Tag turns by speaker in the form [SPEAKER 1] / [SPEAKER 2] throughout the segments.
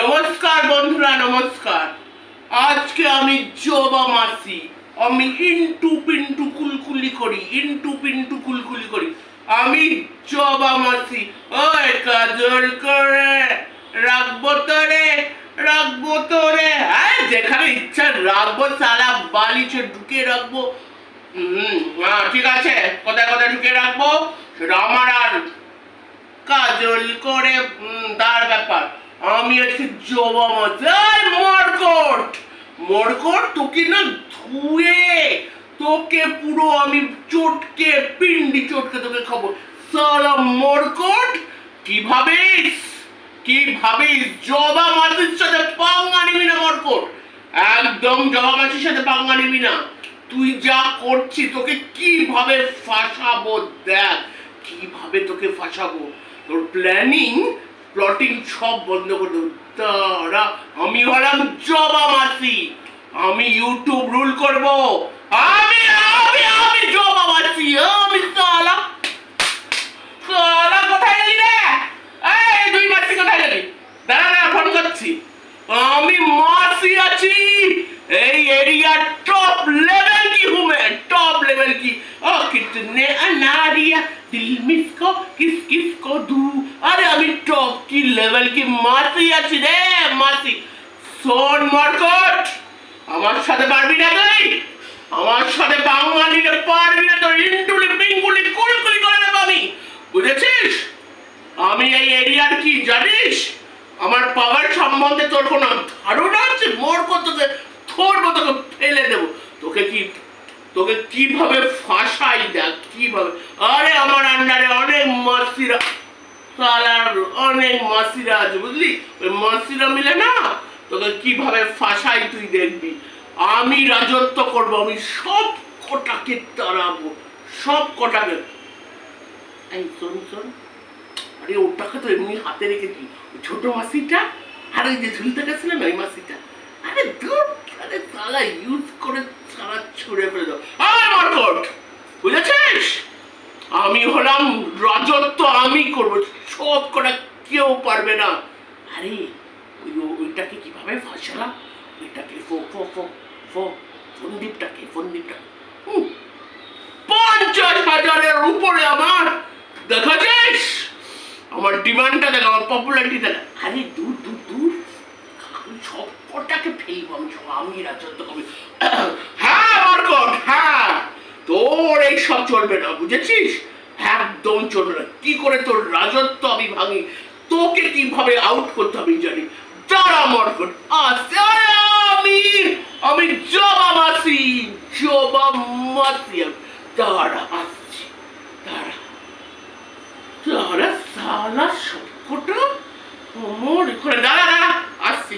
[SPEAKER 1] নমস্কার। বন্ধুরা, নমস্কার। আজকে আমি জবা মাসি আমি ইন্টু পিন্টু কুলকুলি করি, ইন্টু পিন্টু কুলকুলি করি। আমি জবা মাসি ওই কাজল করে, রাখব তোরে রাখব তোরে। হ্যাঁ যেখানে ইচ্ছা রাখব সালা বালিচে ঢুকে রাখব। হুম ঠিক আছে। কোথায় কোথায় ঢুকে রাখব? সেটা আমার আর কাজল করে তার ব্যাপার। আমি আজকে জবা এই মরকট। মরকট তোকে না ধুয়ে, তোকে পুরো আমি চটকে, পিন্ডি চটকে তোকে খাব। সালা মরকট, কি ভাবিস? কি ভাবিস? জবা মাছের সাথে পাঙ্গা নিবি না মরকট। একদম জবা মাছের সাথে পাঙ্গা নিবি না। তুই যা করছিস, তোকে কীভাবে ফাঁসাবো দেখ। কীভাবে তোকে ফাঁসাবো? তোর প্ল্যানিং প্লটিং সব বন্ধ করে দেবো। তারা আমি হলাম জবা মাসি আমি ইউটিউব রুল করব। আমি আমি আমি জবা মাসি আমি সালা। সালা, কোথায় গেলি রে? এই, দুই মাসি কোথায় গেলি? দাঁড়া না ফোন করছি। আমি মাসি আছি। এই এরিয়ার টপ কি মাসি আছি রে, মাসি? শোন মরকট, আমার সাথে পারবি না তুই? আমার সাথে বাঙালিতে পারবি না তো ইন্টুলি পিঙ্গুলি কুলকুলি করে দেবো আমি। বুঝেছিস? আমি এই এরিয়ার কি জানিস? আমার পাওয়ার সম্বন্ধে তোর কোনো ধারণা আছে? মোর তোকে ধরবো, তোকে ফেলে দেবো। তোকে কি, তোকে কীভাবে ফাঁসাই দেখ, কীভাবে? আরে আমার আন্ডারে অনেক মাসিরা সালার অনেক মাসিরা আছে, বুঝলি? ওই মাসিরা মিলে না, তোকে কীভাবে ফাঁসাই তুই দেখবি? আমি রাজত্ব করব, আমি সব কটাকে তাড়াবো, সব কটাকে। এই, শোন শোন। আরে, ওটাকে তো এমনি হাতে রেখেছি। ছোট মাসিটা আর ওই যে ঝুলতে গেছিলাম ওই মাসিটা। আরে দূর আরে সালা ইউজ করে সারা ছুঁড়ে ফেলে দাও। আর বুঝেছিস? আমি হলাম রাজত্ব আমি করব। সব করা কেউ পারবে না। আরে, ওই ওইটাকে কীভাবে ফাঁসালাম? ওইটাকে ফো ফো ফো ফো ফন্দীপটাকে ফন্দীপটাকে পঞ্চাশ হাজারের উপরে আমার, দেখা যাস? আমার ডিমান্ডটা দেখ, আমার পপুলারিটি দেখ। আরে, দূর দূর দূর। সব কটাকে ফেলব, আমি সব, আমি রাজত্ব কবি হ্যাঁ মার্কট হ্যাঁ। তোর এই সব চলবে না, বুঝেছিস? একদম চলবে না। কি করে তোর রাজত্ব আমি ভাঙি? তোকে কীভাবে আউট করতে আমি জানি। আমি জবা মাসি জবা মাসি আসছি। সালা সবকটা করে। দাঁড়া আসছি।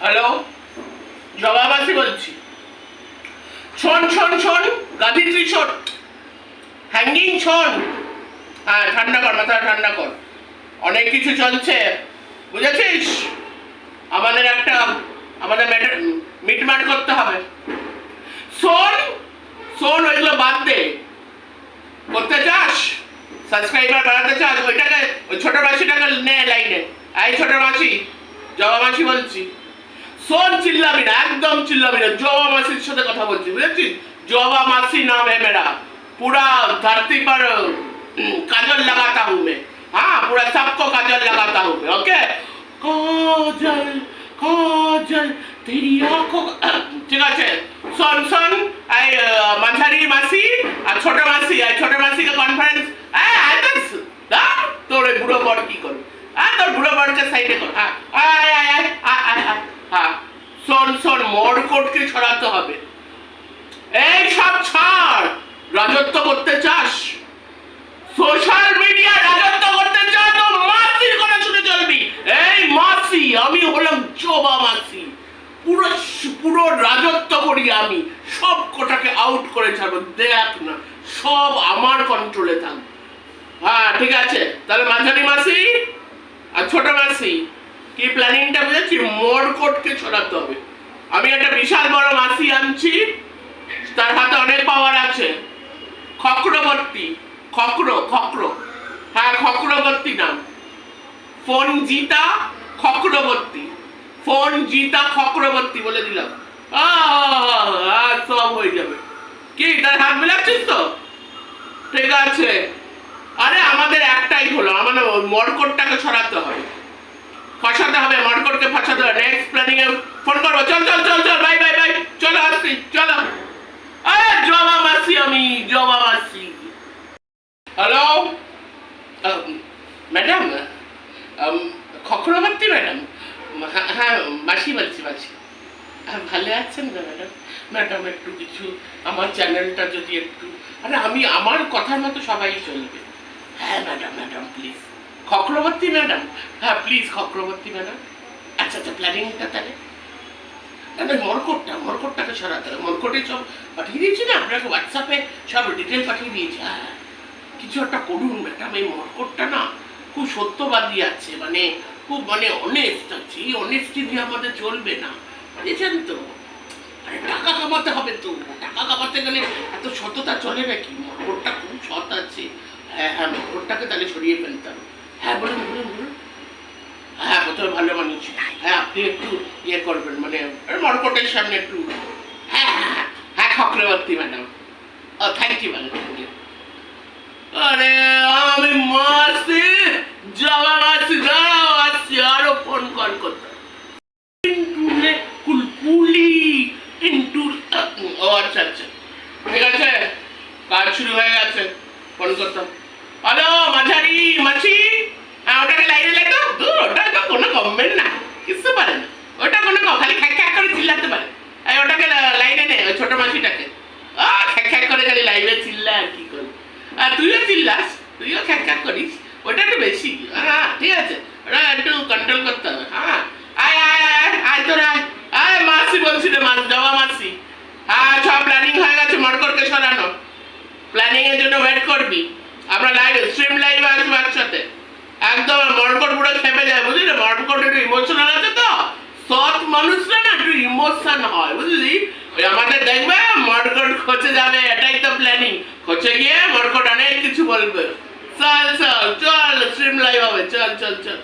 [SPEAKER 1] হ্যালো জবাবাসী বলছি। শোন শোন শোন গাধিত্রী শোন হ্যাঙ্গিং শোন হ্যাঁ ঠান্ডা কর মাথাটা ঠান্ডা কর। অনেক কিছু চলছে। বুঝেছিস? আমাদের একটা, আমাদের মিটমাট করতে হবে। শোন শোন, ওইগুলো বাদ দে। করতে চাস? সাবস্ক্রাইবার বাড়াতে চাস? ওইটাকে, ওই ছোট মাসিটাকে নে লাইনে এই ছোট মাসি, জবা মাসি বলছি। শোন, চিল্লাবি না, একদম চিল্লাবি না। জবা মাসির সাথে কথা বলছি, বুঝেছিস? জবা মাসি নাম এমেরা पूरा धरती पर हम्म, काजल लगाता हूँ मैं हाँ पूरा सबको काजल लगाता हूँ मैं ओके काजल काजल तेरी आंखों का ঠিক আছে শোন শোন এই আহ, মাঝারি মাসি আর ছোট মাসি আর ছোট মাসিকে কনফারেন্স হ্যাঁ আইতেস দা তোর ওই বুড়ো বড় কি করবে হ্যাঁ তোর বুড়ো বড়কে সাইডে কর হ্যাঁ আয় আয় আয় আয় আয় আয় হ্যাঁ শোন শোন মরকটকে ছড়াতে হবে এই সব ছাড় রাজত্ব করতে চাস? সোশ্যাল মিডিয়া রাজত্ব করতে চাস তো মাসির কথা শুনে চলবি। এই মাসি আমি হলাম জবা মাসি। পুরো পুরো রাজত্ব করি আমি। সব কোটাকে আউট করে ছাড়বো। দেখ না, সব আমার কন্ট্রোলে থাকবে হ্যাঁ ঠিক আছে। তাহলে মাঝারি মাসি আর ছোট মাসি, কি প্ল্যানিংটা বুঝেছি? মরকটকে ছড়াতে হবে। আমি একটা বিশাল বড় মাসি আনছি। তার হাতে অনেক পাওয়ার আছে। খক্রবর্তী খক্র খক্র হ্যাঁ খক্রবর্তী নাম। ফোন জিতা খক্রবর্তী ফোন জিতা খক্রবর্তী বলে দিলাম। সব হয়ে যাবে। কি তার হাত মিলাচ্ছিস তো? ঠিক আছে। আরে, আমাদের একটাই হলো আমাদের মরকটটাকে সরাতে হবে ফসাতে হবে, মরকটকে ফসাতে হবে। নেক্সট প্ল্যানিং এ ফোন করব। চল চল চল চল বাই বাই বাই চলো, আসছি, চলো। আরে জমা মাসি আমি জমা মাসি হ্যালো ম্যাডাম খকরবর্তী ম্যাডাম হ্যাঁ মাসি বলছি, মাসি। হ্যাঁ ভালো আছেন তো ম্যাডাম ম্যাডাম একটু কিছু আমার চ্যানেলটা যদি একটু আরে আমি আমার কথার মতো সবাই চলবে। হ্যাঁ madam madam please Chakraborty madam হ্যাঁ প্লিজ খক্রবর্তী ম্যাডাম আচ্ছা আচ্ছা প্ল্যানিংটা তাহলে? তাহলে মরকটটা, মরকটটাকে সরাতে হবে। মরকটে সব পাঠিয়ে দিয়েছি না? আপনাকে হোয়াটসঅ্যাপে সব ডিটেল পাঠিয়ে দিয়েছি। হ্যাঁ কিছু একটা করুন ম্যাডাম এই মরকটটা না খুব সত্যবাদী আছে। মানে খুব মানে অনেস্ট আছে। এই অনেস্টি দিয়ে আমাদের চলবে না। বুঝেছেন তো? আরে টাকা কামাতে হবে তো। টাকা কামাতে গেলে এত সততা চলে নাকি? মরকটটা খুব সৎ আছে। হ্যাঁ হ্যাঁ মরকটটাকে তাহলে সরিয়ে ফেলতাম হ্যাঁ বলুন বলুন বলুন। হ্যাঁ প্রথমে ভালো মানুষ। হ্যাঁ আপনি একটু ইয়ে করবেন মানে মনকোটের সামনে একটু হ্যাঁ হ্যাঁ হ্যাঁ হ্যাঁ Chakraborty madam. O thank you madam thank you আরে, আমি মাসি যাওয়া মাসি দাঁড়াও আসছি আরও ফোন কল করতে ইন্টুলে কুলকুলি ইন্টু ও আচ্ছা আচ্ছা ঠিক আছে কাজ শুরু হয়ে গেছে ফোন করতাম হ্যালো মাঝারি মাছি হ্যাঁ ওটাকে লাইনে লেখো দূর ওটা তো কোনো গভর্নমেন্ট না কিছু পারে না ওটা কোনো ক- খালি খ্যাক খ্যাক করে চিল্লাতে পারে এই ওটাকে লা- লাইনে নে ওই ছোট মাছিটাকে আ খ্যাক খ্যাক করে খালি লাইনে চিল্লা আর কি করে আর তুইও চিল্লাস তুইও খ্যাক খ্যাক করিস ওটা একটু বেশি হ্যাঁ ঠিক আছে ওটা একটু কন্ট্রোল করতে হবে হ্যাঁ আয় আয় আয় আয়, আয় তোরা আয় আয় মাসি বলছি রে মাস যাওয়া মাসি হ্যাঁ সব প্ল্যানিং হয়ে গেছে মরকরকে সরানো প্ল্যানিং এর জন্য ওয়েট করবি? আমরা লাইভ স্ট্রিম লাইভ আসব একসাথে। একদম মরকট পুরো খেপে যায়, বুঝলি না মরকট একটু ইমোশনাল আছে তো? সৎ মানুষরা না একটু ইমোশন হয়, বুঝলি? ওই আমাদের দেখবে, মরকট খোঁচে যাবে, এটাই তো প্ল্যানিং খোঁচে গিয়ে মরকট অনেক কিছু বলবে। চল চল চল স্ট্রিম লাইভ হবে, চল চল চল।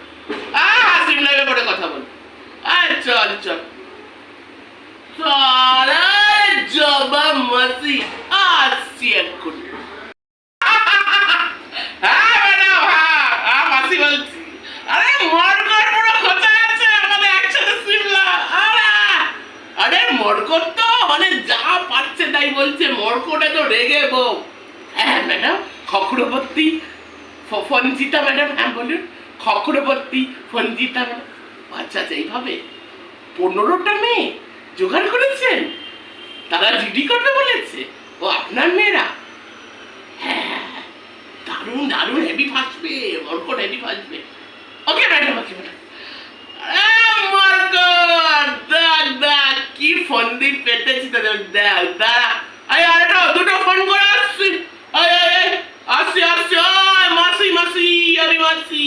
[SPEAKER 1] আহ স্ট্রিম লাইভে পরে কথা বল আয় চল চল। সারা জবা মাসি আসছি এক্ষুনি। আরে মরকট পুরো কোথায় আছে আমাদের একসাথে সিমলা আরে আরে তো মানে যা পাচ্ছে তাই বলছে মরকটে তো রেগে বউ হ্যাঁ ম্যাডাম খকরবর্তী ফ- ফনজিতা ম্যাডাম হ্যাঁ বলুন খকরবর্তী ফনজিতা ম্যাডাম আচ্ছা আচ্ছা পনেরোটা মেয়ে জোগাড় করেছেন তারা জিডি করবে বলেছে ও আপনার মেয়েরা হ্যাঁ দারুণ দারুণ হেভি ফাসবে মরকট হেভি ফাসবে ওকে ম্যাডাম ওকে কি ফোন দিয়ে পেতেছি তোদের, দেখ, দাঁড়া। আরে দুটো ফোন করে আসছি। আসছি ওই মাসি মাসি, আরে মাসি।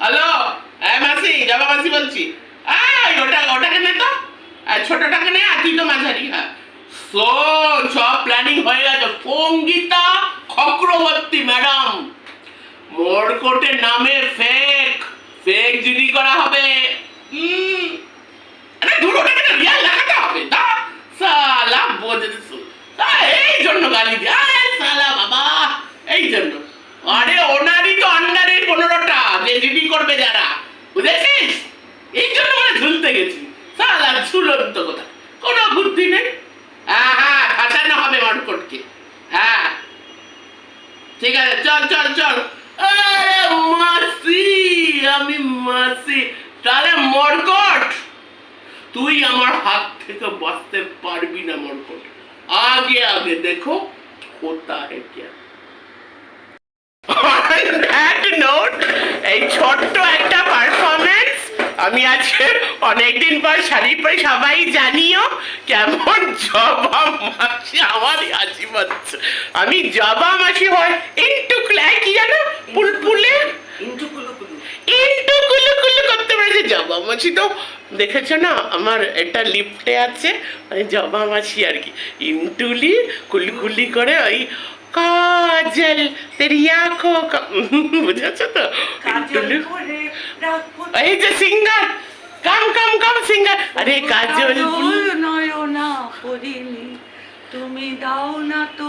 [SPEAKER 1] হ্যালো হ্যাঁ মাসি জামা মাসি বলছি। ওটা ওটাকে নে তো? আর ছোটটাকে নে আর তুই তো মাঝারি হ্যাঁ। শোন, সব প্ল্যানিং হয়ে গেছে। সঙ্গীতা চক্রবর্তী ম্যাডাম। মরকটের নামে ফেক ফেক জিডি করা হবে বোঝে এই জন্য আরে তো পনেরোটা করবে যারা। বুঝেছিস? এই জন্য মানে ঝুলতে গেছি। সালা কথা। কোনো বুদ্ধি নেই হ্যাঁ হ্যাঁ ফাঁসানো হবে মরকটকে হ্যাঁ ঠিক আছে, চল চল চল। আরে মাসি, আমি মাসি। তাহলে মরকট, তুই আমার হাত থেকে বাঁচতে পারবি না মরকট। আগে আগে দেখো কোথা হে নোট এই ছোট্ট একটা আমি আজকে অনেকদিন পর শাড়ি পরে সবাই জানিও কেমন জবা মাসি আমার হাসি পাচ্ছে। আমি জবা মাসি হয় একটু কি জানো? পুলপুলে?
[SPEAKER 2] ইন্টু কুলু কুলু
[SPEAKER 1] একটু করতে পেরেছে। জবা মাসি তো দেখেছ না আমার এটা লিফটে আছে মানে জবা মাসি আর কি। ইন্টুলি কুলকুলি করে ওই কাজল তেরি আঁখো বুঝেছ তো?
[SPEAKER 2] রাখব
[SPEAKER 1] এই যে সিঙ্গার কাম কাম কাম সিঙ্গার। আরে কাজল
[SPEAKER 2] নয়না তুমি দাও না তো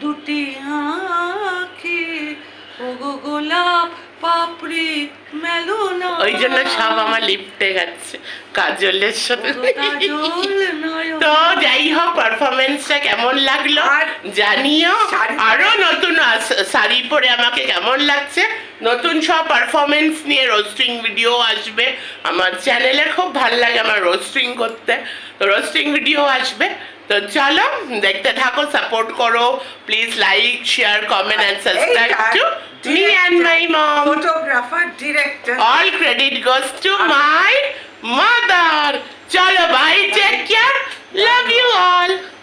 [SPEAKER 2] দুটি আঁখি। ওগো গোলাপ পাপড়ি মেলো না
[SPEAKER 1] ওই জন্য সব আমার লিফটে গেছে কাজলের সাথে।
[SPEAKER 2] ওগো কাজল নয়না
[SPEAKER 1] তো যাই হোক পারফরমেন্সটা কেমন লাগল?
[SPEAKER 2] আর
[SPEAKER 1] জানিও আরও নতুন শাড়ি পরে আমাকে কেমন লাগছে? নতুন সব পারফরমেন্স নিয়ে রোস্টিং ভিডিও আসবে আমার চ্যানেলে খুব ভালো লাগে আমার রোস্টিং করতে তো রোস্টিং ভিডিও আসবে তো চলো দেখতে থাকো সাপোর্ট করো please like share comment and subscribe to me and my mom
[SPEAKER 2] photographer director
[SPEAKER 1] all credit goes to my mother. Chalo, bye, take care. Love you all.